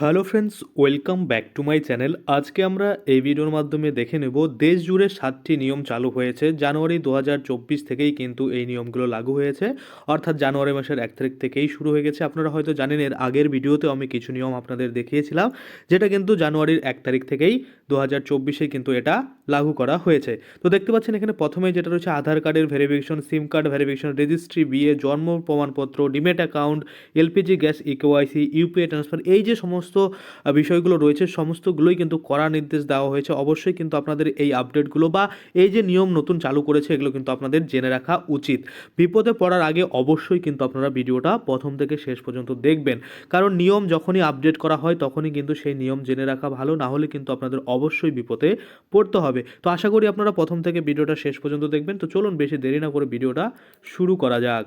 Hello friends, welcome back to my channel. আজকে আমরা এই ভিডিওর মাধ্যমে দেখে নেব দেশ জুড়ে সাতটি নিয়ম চালু হয়েছে। জানুয়ারি দু হাজার চব্বিশ থেকেই কিন্তু এই নিয়মগুলো লাগু হয়েছে। অর্থাৎ জানুয়ারি মাসের এক তারিখ থেকেই শুরু হয়ে গেছে। আপনারা হয়তো জানেন, এর আগের ভিডিওতেও আমি কিছু নিয়ম আপনাদের দেখিয়েছিলাম, যেটা কিন্তু জানুয়ারির এক তারিখ থেকেই দু হাজার কিন্তু এটা লাগু করা হয়েছে। তো দেখতে পাচ্ছেন, এখানে প্রথমে যেটা রয়েছে, আধার কার্ডের verification, SIM card verification, registry, বিয়ে, জন্ম, প্রমাণপত্র, demat account, LPG, gas eKYC UPI transfer, এই যে সমস্ত আহ, বিষয়গুলো রয়েছে সমস্তগুলোই কিন্তু কড়া নির্দেশ দেওয়া হয়েছে। অবশ্যই কিন্তু আপনাদের এই আপডেটগুলো বা এই যে নিয়ম নতুন চালু করেছে এগুলো কিন্তু আপনাদের জেনে রাখা উচিত। বিপদে পড়ার আগে অবশ্যই কিন্তু আপনারা ভিডিওটা প্রথম থেকে শেষ পর্যন্ত দেখবেন। কারণ নিয়ম যখনই আপডেট করা হয় তখনই কিন্তু সেই নিয়ম জেনে রাখা ভালো। না হলে কিন্তু আপনাদের অবশ্যই বিপদে পড়তে হবে। তো আশা করি আপনারা প্রথম থেকে ভিডিওটা শেষ পর্যন্ত দেখবেন। তো চলুন বেশি দেরি না করে ভিডিওটা শুরু করা যাক।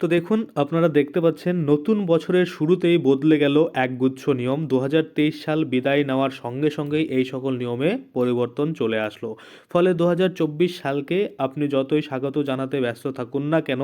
তো দেখুন, আপনারা দেখতে পাচ্ছেন নতুন বছরের শুরুতেই বদলে গেল একগুচ্ছ নিয়ম। দু হাজার তেইশ সাল বিদায় নেওয়ার সঙ্গে সঙ্গেই এই সকল নিয়মে পরিবর্তন চলে আসলো। ফলে দু হাজার চব্বিশ সালকে আপনি যতই স্বাগত জানাতে ব্যস্ত থাকুন না কেন,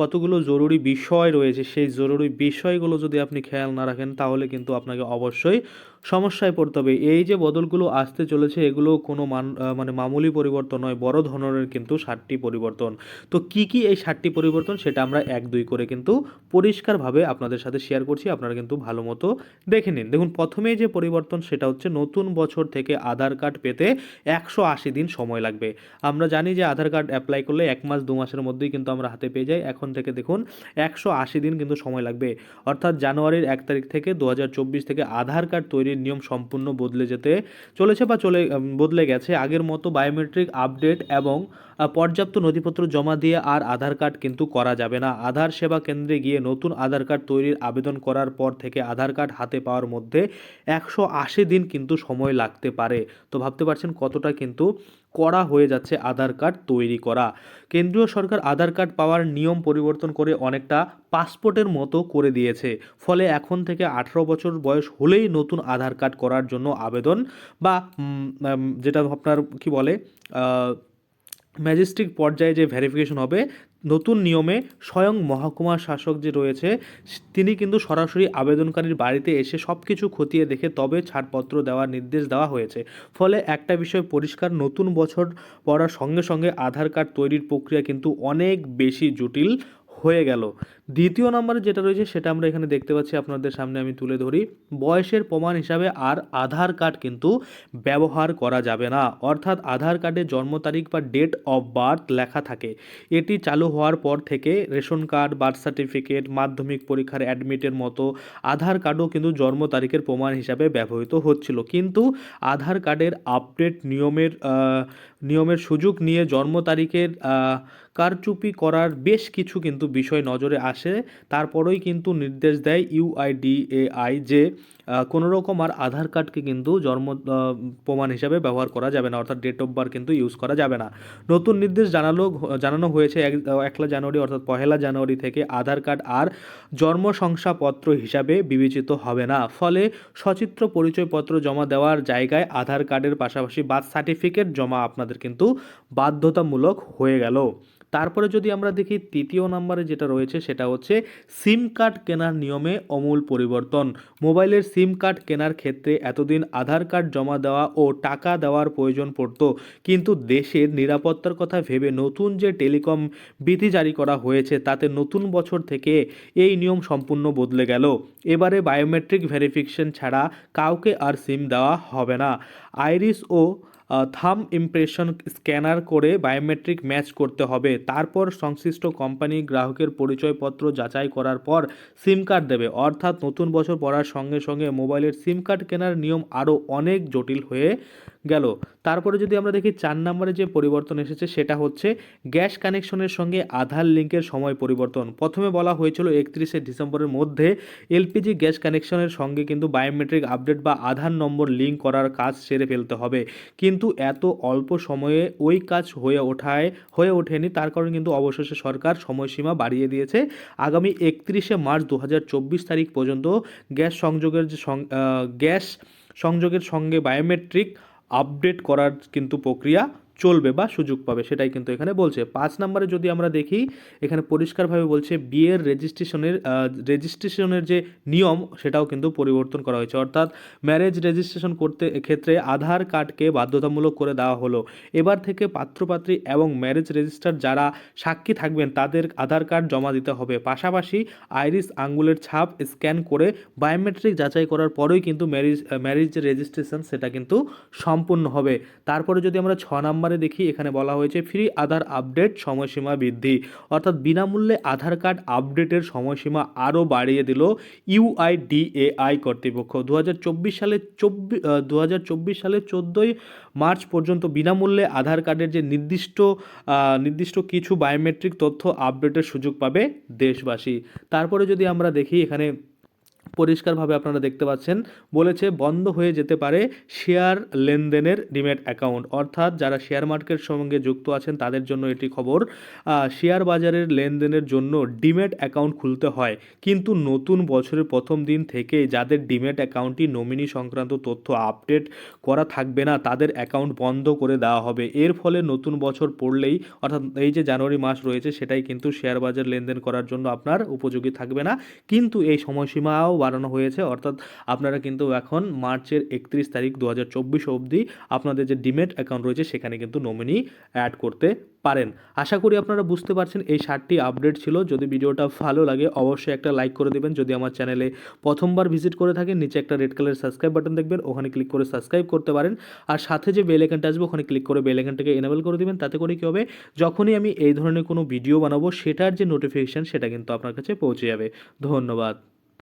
কতগুলো জরুরি বিষয় রয়েছে, সেই জরুরি বিষয়গুলো যদি আপনি খেয়াল না রাখেন, তাহলে কিন্তু আপনাকে অবশ্যই সমস্যায় পড়তে হবে। এই যে বদলগুলো আসতে চলেছে, এগুলো কোনো মান মানে মামুলি পরিবর্তন নয়, বড় ধরনের কিন্তু ষাটটি পরিবর্তন। তো কি কি এই ষাটটি পরিবর্তন, সেটা আমরা এক দুই করে কিন্তু পরিষ্কারভাবে আপনাদের সাথে শেয়ার করছি, আপনারা কিন্তু ভালো মতো দেখে নিন। দেখুন, প্রথমেই যে পরিবর্তন, সেটা হচ্ছে নতুন বছর থেকে আধার কার্ড পেতে একশো আশি দিন সময় লাগবে। আমরা জানি যে আধার কার্ড অ্যাপ্লাই করলে এক মাস, দু মাসের মধ্যেই কিন্তু আমরা হাতে পেয়ে যাই। এখন থেকে দেখুন, একশো আশি দিন কিন্তু সময় লাগবে। অর্থাৎ জানুয়ারির এক তারিখ থেকে দু হাজার চব্বিশ থেকে আধার কার্ড তৈরির নিয়ম সম্পূর্ণ বদলে যেতে চলেছে বা চলে বদলে গেছে। আগের মতো বায়োমেট্রিক আপডেট এবং পর্যাপ্ত নথিপত্র জমা দিয়ে আর আধার কার্ড কিন্তু করা যাবে না। আধার সেবা কেন্দ্রে গিয়ে নতুন আধার কার্ড তৈরির আবেদন করার পর থেকে আধার কার্ড হাতে পাওয়ার মধ্যে একশো আশি দিন কিন্তু সময় লাগতে পারে। তো ভাবতে পারছেন কতটা কিন্তু করা হয়ে যাচ্ছে আধার কার্ড তৈরি করা। কেন্দ্রীয় সরকার আধার কার্ড পাওয়ার নিয়ম পরিবর্তন করে অনেকটা পাসপোর্টের মতো করে দিয়েছে। ফলে এখন থেকে আঠারো বছর বয়স হলেই নতুন আধার কার্ড করার জন্য আবেদন বা যেটা আপনার কি বলে ম্যাজিস্ট্রিক পর্যায়ে যে ভেরিফিকেশন হবে, নতুন নিয়মে স্বয়ং মহকুমা শাসক যে রয়েছে, তিনি কিন্তু সরাসরি আবেদনকারীর বাড়িতে এসে সব কিছু খতিয়ে দেখে তবে ছাড়পত্র দেওয়ার নির্দেশ দেওয়া হয়েছে। ফলে একটা বিষয় পরিষ্কার, নতুন বছর পড়ার সঙ্গে সঙ্গে আধার কার্ড তৈরির প্রক্রিয়া কিন্তু অনেক বেশি জটিল হয়ে গেল। দ্বিতীয় নম্বরে যেটা রয়েছে সেটা আমরা এখানে দেখতে পাচ্ছি আপনাদের সামনে আমি তুলে ধরি। বয়সের প্রমাণ হিসাবে আর আধার কার্ড কিন্তু ব্যবহার করা যাবে না। অর্থাৎ আধার কার্ডে জন্ম তারিখ বা ডেট অফ বার্থ লেখা থাকে। এটি চালু হওয়ার পর থেকে রেশন কার্ড, বার্থ সার্টিফিকেট, মাধ্যমিক পরীক্ষার অ্যাডমিটের মতো আধার কার্ডও কিন্তু জন্ম তারিখের প্রমাণ হিসাবে ব্যবহৃত হচ্ছিল। কিন্তু আধার কার্ডের আপডেট নিয়মের নিয়মের সুযোগ নিয়ে জন্ম তারিখের কারচুপি করার বেশ কিছু কিন্তু বিষয় নজরে আসে। তারপরেই কিন্তু নির্দেশ দেয় ইউআইডিএআই যে কোনো রকম আর আধার কার্ডকে কিন্তু জন্ম প্রমাণ হিসাবে ব্যবহার করা যাবে না, অর্থাৎ ডেট অফ বার্থ কিন্তু ইউজ করা যাবে না। নতুন নির্দেশ জানালো, জানানো হয়েছে এক, একলা জানুয়ারি অর্থাৎ পহেলা জানুয়ারি থেকে আধার কার্ড আর জন্ম শংসাপত্র হিসাবে বিবেচিত হবে না। ফলে সচিত্র পরিচয়পত্র জমা দেওয়ার জায়গায় আধার কার্ডের পাশাপাশি বার্থ সার্টিফিকেট জমা আপনাদের কিন্তু বাধ্যতামূলক হয়ে গেল। তারপরে যদি আমরা দেখি তৃতীয় নম্বরে যেটা রয়েছে সেটা হচ্ছে সিম কার্ড কেনার নিয়মে অমূল পরিবর্তন। মোবাইলের সিম কার্ড কেনার ক্ষেত্রে এতদিন আধার কার্ড জমা দেওয়া ও টাকা দেওয়ার প্রয়োজন পড়তো। কিন্তু দেশের নিরাপত্তার কথা ভেবে নতুন যে টেলিকম বিধি জারি করা হয়েছে, তাতে নতুন বছর থেকে এই নিয়ম সম্পূর্ণ বদলে গেল। এবারে বায়োমেট্রিক ভেরিফিকেশন ছাড়া কাউকে আর সিম দেওয়া হবে না। আইরিস ও থাম ইমপ্রেশন স্ক্যানার করে বায়োমেট্রিক ম্যাচ করতে হবে। তারপর সংশ্লিষ্ট কোম্পানি গ্রাহকের পরিচয়পত্র যাচাই করার পর সিম কার্ড দেবে। অর্থাৎ নতুন বছর পড়ার সঙ্গে সঙ্গে মোবাইলের সিম কার্ড কেনার নিয়ম আরও অনেক জটিল হয়ে গেল। তারপরে যদি আমরা দেখি চার নম্বরে যে পরিবর্তন এসেছে সেটা হচ্ছে গ্যাস কানেকশনের সঙ্গে আধার লিঙ্কের সময় পরিবর্তন। প্রথমে বলা হয়েছিল একত্রিশে ডিসেম্বরের মধ্যে এলপিজি গ্যাস কানেকশনের সঙ্গে কিন্তু বায়োমেট্রিক আপডেট বা আধার নম্বর লিঙ্ক করার কাজ সেরে ফেলতে হবে। কিন্তু এত অল্প সময়ে ওই কাজ হয়ে ওঠায়, হয়ে ওঠেনি। তার কারণে কিন্তু অবশেষে সরকার সময়সীমা বাড়িয়ে দিয়েছে। আগামী একত্রিশে মার্চ দু হাজার চব্বিশ তারিখ পর্যন্ত গ্যাস সংযোগের যে গ্যাস সংযোগের সঙ্গে বায়োমেট্রিক আপডেট করার কিন্তু প্রক্রিয়া চলবে বা সুযোগ পাবে, সেটাই কিন্তু এখানে বলছে। পাঁচ নম্বরে যদি আমরা দেখি, এখানে পরিষ্কারভাবে বলছে, বিয়ের রেজিস্ট্রেশনের রেজিস্ট্রেশনের যে নিয়ম, সেটাও কিন্তু পরিবর্তন করা হয়েছে। অর্থাৎ ম্যারেজ রেজিস্ট্রেশন করতে ক্ষেত্রে আধার কার্ডকে বাধ্যতামূলক করে দেওয়া হলো। এবার থেকে পাত্রপাত্রী এবং ম্যারেজ রেজিস্টার যারা সাক্ষী থাকবেন, তাদের আধার কার্ড জমা দিতে হবে। পাশাপাশি আইরিস আঙ্গুলের ছাপ স্ক্যান করে বায়োমেট্রিক যাচাই করার পরেই কিন্তু ম্যারেজ ম্যারেজ রেজিস্ট্রেশন সেটা কিন্তু সম্পূর্ণ হবে। তারপরে যদি আমরা ছ নম্বরে দেখি এখানে বলা হয়েছে, ফ্রি আধার আপডেট সময়সীমা বৃদ্ধি। অর্থাৎ বিনামূল্যে আধার কার্ড আপডেটের সময়সীমা আরও বাড়িয়ে দিল ইউআইডিএআই কর্তৃপক্ষ। দুই হাজার চব্বিশ সালে চব্বিশ দু সালের চোদ্দোই মার্চ পর্যন্ত বিনামূল্যে আধার কার্ডের যে নির্দিষ্ট নির্দিষ্ট কিছু বায়োমেট্রিক তথ্য আপডেটের সুযোগ পাবে দেশবাসী। তারপরে যদি আমরা দেখি এখানে পরিষ্কারভাবে আপনারা দেখতে পাচ্ছেন। বলেছে, বন্ধ হয়ে যেতে পারে শেয়ার লেনদেনের ডিমেট অ্যাকাউন্ট। অর্থাৎ যারা শেয়ার মার্কেটের সঙ্গে যুক্ত আছেন, তাদের জন্য এটি খবর। শেয়ার বাজারের লেনদেনের জন্য ডিমেট অ্যাকাউন্ট খুলতে হয়। কিন্তু নতুন বছরের প্রথম দিন থেকে যাদের ডিমেট অ্যাকাউন্টটি নমিনি সংক্রান্ত তথ্য আপডেট করা থাকবে না, তাদের অ্যাকাউন্ট বন্ধ করে দেওয়া হবে। এর ফলে নতুন বছর পড়লেই, অর্থাৎ এই যে জানুয়ারি মাস রয়েছে, সেটাই কিন্তু শেয়ার বাজার লেনদেন করার জন্য আপনার উপযোগী থাকবে না। কিন্তু এই সময়সীমাও বাড়ানো হয়েছে। অর্থাৎ আপনারা কিন্তু এখন মার্চের একত্রিশ তারিখ দু হাজার চব্বিশ অবধি আপনাদের যে ডিমেট অ্যাকাউন্ট রয়েছে, সেখানে কিন্তু নমিনি অ্যাড করতে পারেন। আশা করি আপনারা বুঝতে পারছেন, এই সাতটি আপডেট ছিল। যদি ভিডিওটা ভালো লাগে, অবশ্যই একটা লাইক করে দেবেন। যদি আমার চ্যানেলে প্রথমবার ভিজিট করে থাকেন, নিচে একটা রেড কালারের সাবস্ক্রাইব বাটন দেখবেন, ওখানে ক্লিক করে সাবস্ক্রাইব করতে পারেন। আর সাথে যে বেল আইকনটা আসবে, ওখানে ক্লিক করে বেল আইকনটাকে এনেবল করে দেবেন। তাতে করে কী হবে, যখনই আমি এই ধরনের কোনো ভিডিও বানাবো, সেটার যে নোটিফিকেশান সেটা কিন্তু আপনার কাছে পৌঁছে যাবে। ধন্যবাদ।